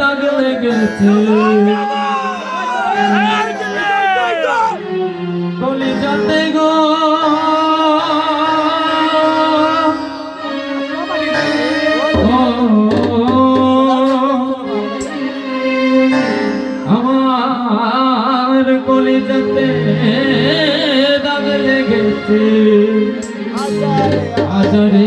দাগ লেগেছে। গলি যাতে গো আমার গলি যাতে দাগ লেগেছে আজারে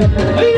Hey!